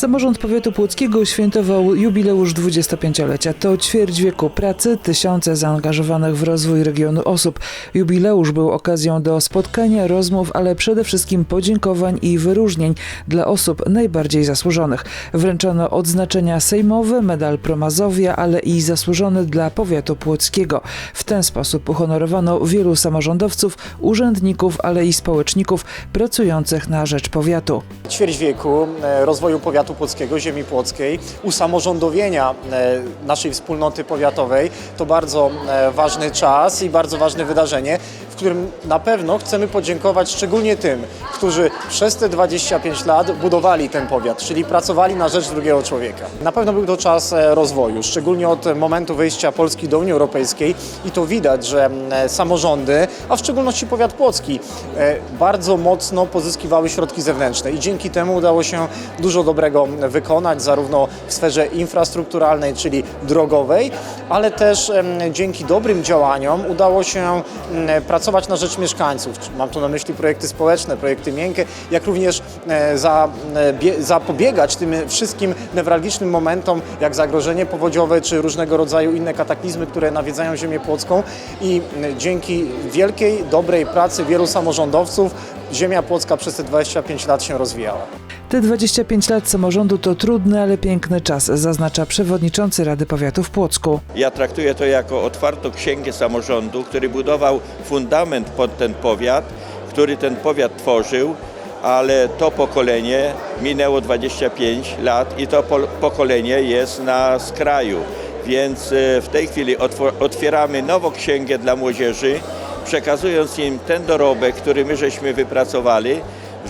Samorząd Powiatu Płockiego świętował jubileusz 25-lecia. To ćwierć wieku pracy, tysiące zaangażowanych w rozwój regionu osób. Jubileusz był okazją do spotkania, rozmów, ale przede wszystkim podziękowań i wyróżnień dla osób najbardziej zasłużonych. Wręczono odznaczenia sejmowe, medal Promazowia, ale i zasłużony dla Powiatu Płockiego. W ten sposób uhonorowano wielu samorządowców, urzędników, ale i społeczników pracujących na rzecz powiatu. ćwierć wieku e, rozwoju powiatu płockiego, ziemi płockiej, usamorządowienia e, naszej wspólnoty powiatowej to bardzo e, ważny czas i bardzo ważne wydarzenie, w którym na pewno chcemy podziękować szczególnie tym, którzy przez te 25 lat budowali ten powiat, czyli pracowali na rzecz drugiego człowieka. Na pewno był to czas e, rozwoju, szczególnie od momentu wejścia Polski do Unii Europejskiej i to widać, że samorządy, a w szczególności powiat płocki, bardzo mocno pozyskiwały środki zewnętrzne i dzięki temu udało się dużo dobrego wykonać, zarówno w sferze infrastrukturalnej, czyli drogowej, ale też dzięki dobrym działaniom udało się pracować na rzecz mieszkańców. Mam tu na myśli projekty społeczne, projekty miękkie, jak również e, e, bie- zapobiegać tym wszystkim newralgicznym momentom, jak zagrożenie powodziowe czy różnego rodzaju inne kataklizmy, które nawiedzają ziemię płocką i dzięki wielkiej, dobrej pracy wielu samorządowców ziemia płocka przez te 25 lat się rozwijała. Te 25 lat samorządu to trudny, ale piękny czas, zaznacza przewodniczący Rady Powiatu w Płocku. Ja traktuję to jako otwartą księgę samorządu, który budował fundament pod ten powiat, który ten powiat tworzył, ale to pokolenie minęło 25 lat i to po- pokolenie jest na skraju. Więc e, w tej chwili otwieramy nową księgę dla młodzieży, przekazując im ten dorobek, który my żeśmy wypracowali,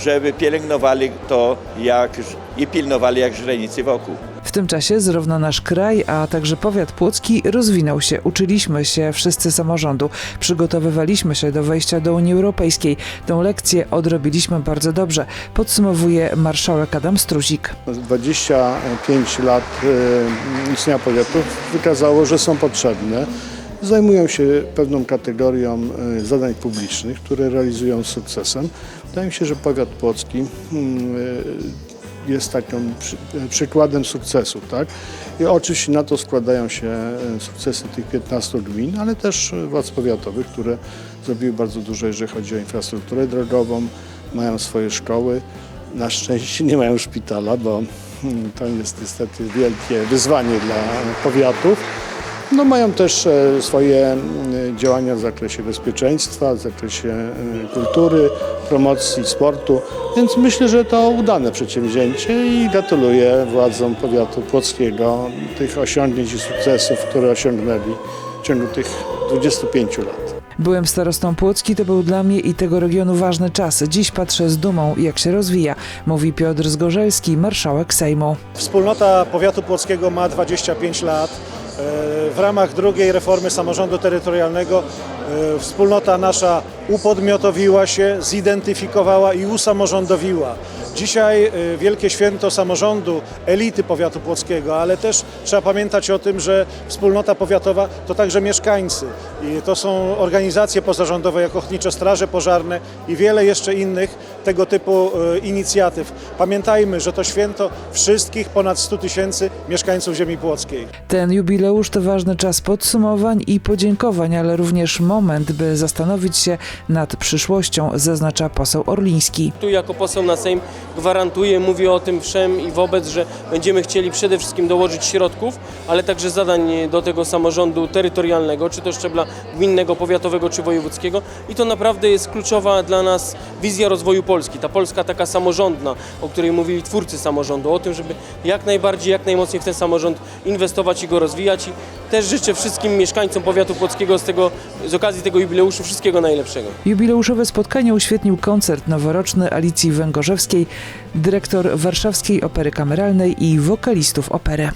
żeby pielęgnowali to jak, i pilnowali jak źrenicy wokół. W tym czasie zarówno nasz kraj, a także powiat płocki rozwinął się. Uczyliśmy się wszyscy samorządu, przygotowywaliśmy się do wejścia do Unii Europejskiej. Tę lekcję odrobiliśmy bardzo dobrze, podsumowuje marszałek Adam Struzik. 25 lat e, istnienia powiatów wykazało, że są potrzebne. Zajmują się pewną kategorią e, zadań publicznych, które realizują z sukcesem. Wydaje mi się, że powiat płocki mm, e, jest takim e, przykładem sukcesu. Tak? I oczywiście na to składają się sukcesy tych 15 gmin, ale też władz powiatowych, które zrobiły bardzo dużo, jeżeli chodzi o infrastrukturę drogową, mają swoje szkoły. Na szczęście nie mają szpitala, bo hmm, to jest niestety wielkie wyzwanie dla powiatów. No, mają też e, swoje mm, działania w zakresie bezpieczeństwa, w zakresie e, kultury, promocji sportu, więc myślę, że to udane przedsięwzięcie i gratuluję władzom powiatu płockiego tych osiągnięć i sukcesów, które osiągnęli w ciągu tych 25 lat. Byłem starostą Płocki, to był dla mnie i tego regionu ważny czas. Dziś patrzę z dumą, jak się rozwija, mówi Piotr Zgorzelski, marszałek Sejmu. Wspólnota Powiatu Płockiego ma 25 lat. E, W ramach drugiej reformy samorządu terytorialnego wspólnota nasza upodmiotowiła się, zidentyfikowała i usamorządowiła. Dzisiaj e, wielkie święto samorządu, elity powiatu płockiego, ale też trzeba pamiętać o tym, że wspólnota powiatowa to także mieszkańcy. I to są organizacje pozarządowe jak Ochotnicze Straże Pożarne i wiele jeszcze innych tego typu e, inicjatyw. Pamiętajmy, że to święto wszystkich ponad 100 tysięcy mieszkańców ziemi płockiej. Ten jubileusz to ważny czas podsumowań i podziękowań, ale również moment, by zastanowić się nad przyszłością, zaznacza poseł Orliński. Tu jako poseł na Sejm gwarantuję, mówię o tym wszem i wobec, że będziemy chcieli przede wszystkim dołożyć środków, ale także zadań do tego samorządu terytorialnego, czy to szczebla gminnego, powiatowego czy wojewódzkiego i to naprawdę jest kluczowa dla nas wizja rozwoju Polski. Ta Polska taka samorządna, o której mówili twórcy samorządu, o tym, żeby jak najbardziej, jak najmocniej w ten samorząd inwestować i go rozwijać i też życzę wszystkim mieszkańcom powiatu płockiego z, tego, z okazji tego jubileuszu wszystkiego najlepszego. Jubileuszowe spotkanie uświetnił koncert noworoczny Alicji Węgorzewskiej, dyrektor Warszawskiej Opery Kameralnej i wokalistów opery.